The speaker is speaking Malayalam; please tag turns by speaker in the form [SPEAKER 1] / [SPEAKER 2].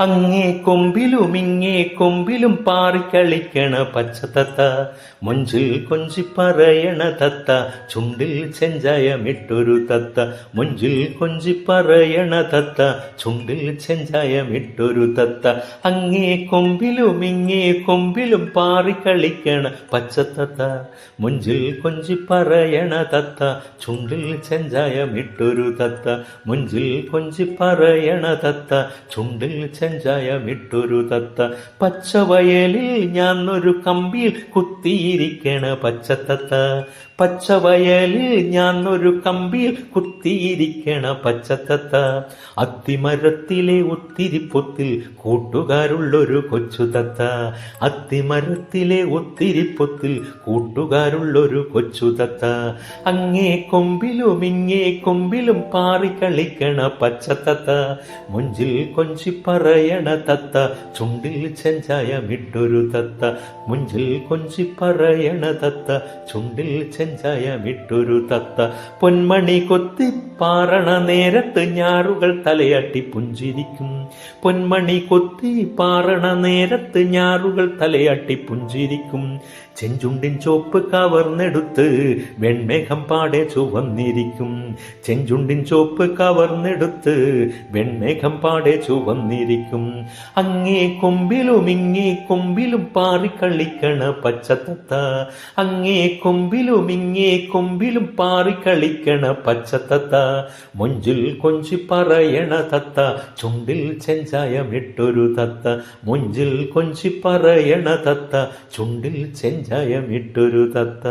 [SPEAKER 1] അങ്ങേ കൊമ്പിലും ഇങ്ങേ കൊമ്പിലും പാറിക്കളിക്കണ പച്ചത്തത്ത മൊഞ്ചിൽ കൊഞ്ചി പറയണ തത്ത. ചുണ്ടിൽ ചെഞ്ചായമിട്ടൊരു തത്ത. മൊഞ്ചിൽ കൊഞ്ചി പറയണ തത്ത. ചുണ്ടിൽ ചെഞ്ചായമിട്ടൊരു തത്ത. അങ്ങേ കൊമ്പിലും ഇങ്ങേ കൊമ്പിലും പാറിക്കളിക്കണ പച്ചത്തത്ത മൊഞ്ചിൽ കൊഞ്ചി പറയണ തത്ത. ചുണ്ടിൽ ചെഞ്ചായമിട്ടൊരു തത്ത. മൊഞ്ചിൽ കൊഞ്ചി പറയണ തത്ത. ചുണ്ടിൽ ചെഞ്ചായമിട്ടൊരു തത്ത. പച്ചവയലിൽ ഞാൻ ഒരു കമ്പിയിൽ കുത്തിയിരിക്കണ പച്ചത്തത്ത. പച്ചവയലിൽ ഞാൻ ഒരു കമ്പിയിൽ കുത്തിയിരിക്കണ പച്ചത്തത്ത. അത്തിമരത്തിലെ ഒത്തിരി പൊത്തിൽ കൂട്ടുകാരുള്ളൊരു കൊച്ചു തത്ത. അത്തിമരത്തിലെ ഒത്തിരി പൊത്തിൽ കൂട്ടുകാരുള്ളൊരു കൊച്ചു തത്ത. അങ്ങേ കൊമ്പിലും ഇങ്ങേ കൊമ്പിലും പാറിക്കളിക്കണ പച്ചത്തത്ത. മുഞ്ചിൽ കൊഞ്ചി പറയണ തത്ത ചുണ്ടിൽ ചെഞ്ചായമിട്ടൊരു തത്ത മുഞ്ചിൽ കൊഞ്ചി പറയണ തത്ത ചുണ്ടിൽ ചെഞ്ചായമിട്ടൊരു തത്ത. പൊന്മണി കൊത്തി പാറണ നേരത്ത് ഞാറുകൾ തലയാട്ടി പുഞ്ചിരിക്കും. പൊന്മണി കൊത്തി പാറണ നേരത്ത് ഞാറുകൾ തലയാട്ടി പുഞ്ചിരിക്കും. ചെഞ്ചുണ്ടിൻ ചോപ്പ് കവർന്നെടുത്ത് വെൺമേഘം പാടെ ചുവന്നിരിക്കും. ചെഞ്ചുണ്ടിൻ ചോപ്പ് കവർന്നെടുത്ത് വെൺമേഘം പാടെ ചുവന്നിരിക്കും. അങ്ങേ കൊമ്പിലും ഇങ്ങേ കൊമ്പിലും പാറിക്കളിക്കണ പച്ചത്തത്ത. അങ്ങേ കൊമ്പിലും ഇങ്ങേ കൊമ്പിലും പാറിക്കളിക്കണ പച്ചത്തത്ത. മുഞ്ചിൽ കൊഞ്ചി പറയണ തത്ത ചുണ്ടിൽ ചെഞ്ചായമിട്ടൊരു തത്ത. മുഞ്ചിൽ കൊഞ്ചി പറയണ തത്ത ചുണ്ടിൽ ചെഞ്ചായമിട്ടൊരു തത്ത.